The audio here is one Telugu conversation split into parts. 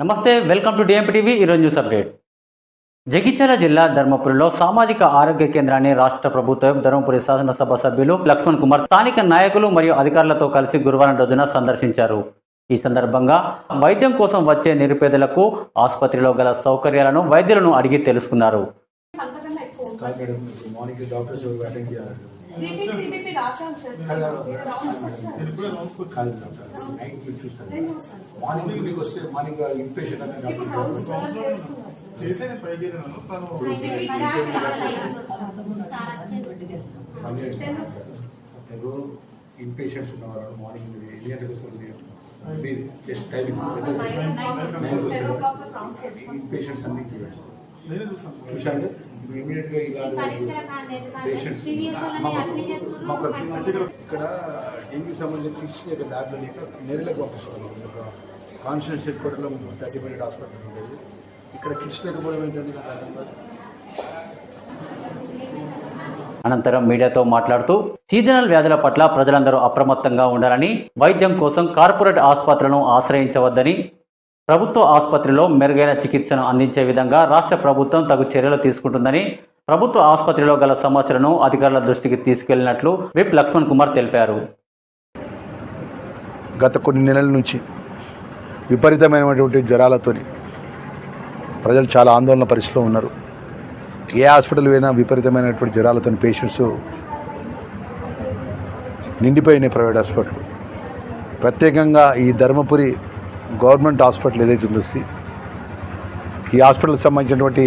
నమస్తే వెల్కమ్ టు డిఎంపీ టీవీ ఈరోజు న్యూస్ అప్డేట్. జగిత్యాల జిల్లా ధర్మపురిలో సామాజిక ఆరోగ్య కేంద్రాన్ని రాష్ట్ర ప్రభుత్వం ధర్మపురి శాసనసభ సభ్యులు లక్ష్మణ్ కుమార్ స్థానిక నాయకులు మరియు అధికారులతో కలిసి గురువారం రోజున సందర్శించారు. ఈ సందర్భంగా వైద్యం కోసం వచ్చే నిరుపేదలకు ఆసుపత్రిలో గల సౌకర్యాలను వైద్యులను అడిగి తెలుసుకున్నారు. ఇప్పుడు మార్నింగ్ డాక్టర్స్ ఎవరు అటెండ్ చేయాలి. కాదు డాక్టర్ నైట్ మీరు మార్నింగ్ డ్యూటీకి వస్తే మార్నింగ్ ఇన్పేషెంట్ అనే డాక్టర్ రోజు సార్. చేస్తున్నారు సార్. చేసేది ట్రై చేయను తను మీరు ఇన్ పేషెంట్స్ ఉన్నవారు మార్నింగ్ మీరు ఎన్ని గంటలకు వస్తారు మీరు? మీరు just timing ten o'clock count చేస్తాం. ఇన్ పేషెంట్స్ అన్ని చూడండి ఇక్కడ డెంగ్యూ సంబంధించిన కిట్స్ లేక ల్యాబ్లో లేక నేరులకు పంపిస్తున్నాం. కాన్స్టిట్యూన్స్ హెడ్ క్వార్టర్లో థర్టీ బెడ్ హాస్పిటల్ ఉండేది. ఇక్కడ కిట్స్ లేకపోవడం ఏంటంటే నాకు అర్థం కాదు అనంతరం మీడియాతో మాట్లాడుతూ సీజనల్ వ్యాధుల పట్ల ప్రజలందరూ అప్రమత్తంగా ఉండాలని వైద్యం కోసం కార్పొరేట్ ఆసుపత్రులను ఆశ్రయించవద్దని ప్రభుత్వ ఆసుపత్రిలో మెరుగైన చికిత్సను అందించే విధంగా రాష్ట్ర ప్రభుత్వం తగు చర్యలు తీసుకుంటుందని ప్రభుత్వ ఆసుపత్రిలో గల సమస్యలను అధికారుల దృష్టికి తీసుకెళ్ళినట్లు విప్ లక్ష్మణ్ కుమార్ తెలిపారు. గత కొన్ని నెలల నుంచి విపరీతమైనటువంటి జ్వరాలతో ప్రజలు చాలా ఆందోళన పరిస్థితిలో ఉన్నారు. ఏ హాస్పిటల్ పోయినా విపరీతమైనటువంటి జ్వరాలతో పేషెంట్స్ నిండిపోయినాయి ప్రైవేట్ హాస్పిటల్. ప్రత్యేకంగా ఈ ధర్మపురి గవర్నమెంట్ హాస్పిటల్ ఏదైతే ఉందో ఈ హాస్పిటల్కి సంబంధించినటువంటి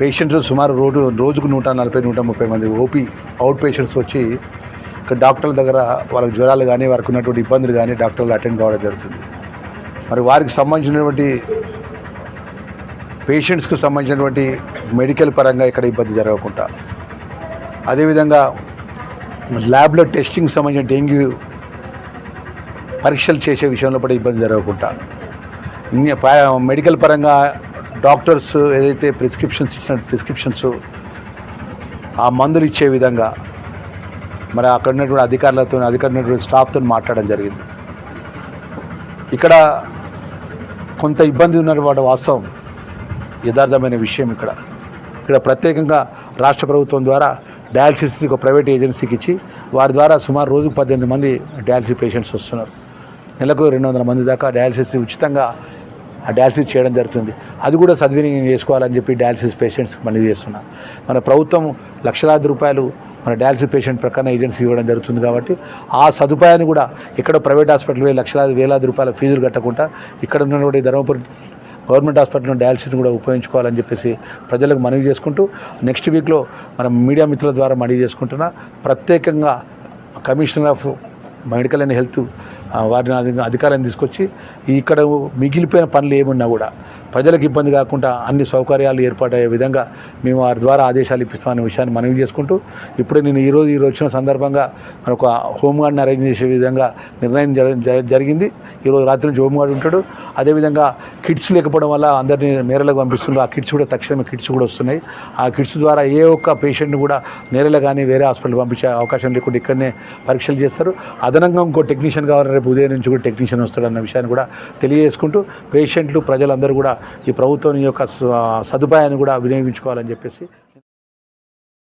పేషెంట్లు సుమారు రోజు రోజుకు నూట నలభై నూట ముప్పై మంది ఓపీ అవుట్ పేషెంట్స్ వచ్చి ఇక్కడ డాక్టర్ల దగ్గర వాళ్ళకి జ్వరాలు కానీ వారికి ఉన్నటువంటి ఇబ్బందులు కానీ డాక్టర్లు అటెండ్ కావడం జరుగుతుంది. మరి వారికి సంబంధించినటువంటి పేషెంట్స్కు సంబంధించినటువంటి మెడికల్ పరంగా ఇక్కడ ఇబ్బంది జరగకుండా. అదేవిధంగా ల్యాబ్లో టెస్టింగ్ సంబంధించిన డెంగ్యూ పరీక్షలు చేసే విషయంలో కూడా ఇబ్బంది జరగకుండా. ఇన్ని మెడికల్ పరంగా డాక్టర్స్ ఏదైతే ప్రిస్క్రిప్షన్స్ ఇచ్చిన ప్రిస్క్రిప్షన్స్ ఆ మందులు ఇచ్చే విధంగా మరి అక్కడ ఉన్నటువంటి అధికారులతో అధికారులు ఉన్నటువంటి స్టాఫ్తో మాట్లాడడం జరిగింది. ఇక్కడ కొంత ఇబ్బంది ఉన్నటువంటి వాస్తవం. యథార్థమైన విషయం ఇక్కడ. ఇక్కడ ప్రత్యేకంగా రాష్ట్ర ప్రభుత్వం ద్వారా డయాలసిస్ ఒక ప్రైవేట్ ఏజెన్సీకి ఇచ్చి వారి ద్వారా సుమారు రోజుకు పద్దెనిమిది మంది డయాలసిస్ పేషెంట్స్ వస్తున్నారు. నెలకు రెండు వందల మంది దాకా డయాలసిస్ ఉచితంగా ఆ డయాలసిస్ చేయడం జరుగుతుంది. అది కూడా సద్వినియోగం చేసుకోవాలని చెప్పి డయాలసిస్ పేషెంట్స్ మనీ చేస్తున్నాం మన ప్రభుత్వం లక్షలాది రూపాయలు మన డయాలసిస్ పేషెంట్ ప్రక్కన ఏజెన్సీ ఇవ్వడం జరుగుతుంది కాబట్టి ఆ సదుపాయాన్ని కూడా ఇక్కడ ప్రైవేట్ హాస్పిటల్ పోయి లక్షలాది వేలాది రూపాయల ఫీజులు కట్టకుండా ఇక్కడ ఉన్నటువంటి ధర్మపురి గవర్నమెంట్ హాస్పిటల్లో డయాలసిస్ని కూడా ఉపయోగించుకోవాలని చెప్పేసి ప్రజలకు మనవి చేసుకుంటూ నెక్స్ట్ వీక్లో మనం మీడియా మిత్రుల ద్వారా మనవి చేసుకుంటున్నా. ప్రత్యేకంగా commissioner of medical and health వారిని అధి- అధికారాన్ని తీసుకొచ్చి ఇక్కడ మిగిలిపోయిన పనులు ఏమున్నా కూడా ప్రజలకు ఇబ్బంది కాకుండా అన్ని సౌకర్యాలు ఏర్పాటయ్యే విధంగా మేము వారి ద్వారా ఆదేశాలు ఇప్పిస్తామనే విషయాన్ని మనవి చేసుకుంటూ ఇప్పుడే నేను ఈరోజు ఈరోజు వచ్చిన సందర్భంగా మనకు హోంగార్డ్ని అరేంజ్ చేసే విధంగా నిర్ణయం జరిగింది. ఈరోజు రాత్రి నుంచి హోంగార్డ్ ఉంటాడు. అదేవిధంగా కిట్స్ లేకపోవడం వల్ల అందరినీ నేరలకు పంపిస్తున్నారు. ఆ కిట్స్ కూడా తక్షణమే కిట్స్ కూడా వస్తున్నాయి. ఆ కిట్స్ ద్వారా ఏ ఒక్క పేషెంట్ని కూడా నేరలో కానీ వేరే హాస్పిటల్ పంపించే అవకాశం లేకుండా ఇక్కడనే పరీక్షలు చేస్తారు. అదనంగా ఇంకో టెక్నీషియన్ కావాలి రేపు ఉదయం నుంచి కూడా టెక్నీషియన్ వస్తాడన్న విషయాన్ని కూడా తెలియజేసుకుంటూ పేషెంట్లు ప్రజలందరూ కూడా ఈ ప్రభుత్వం యొక్క స- సదుపాయాన్ని కూడా వినియోగించుకోవాలని చెప్పేసి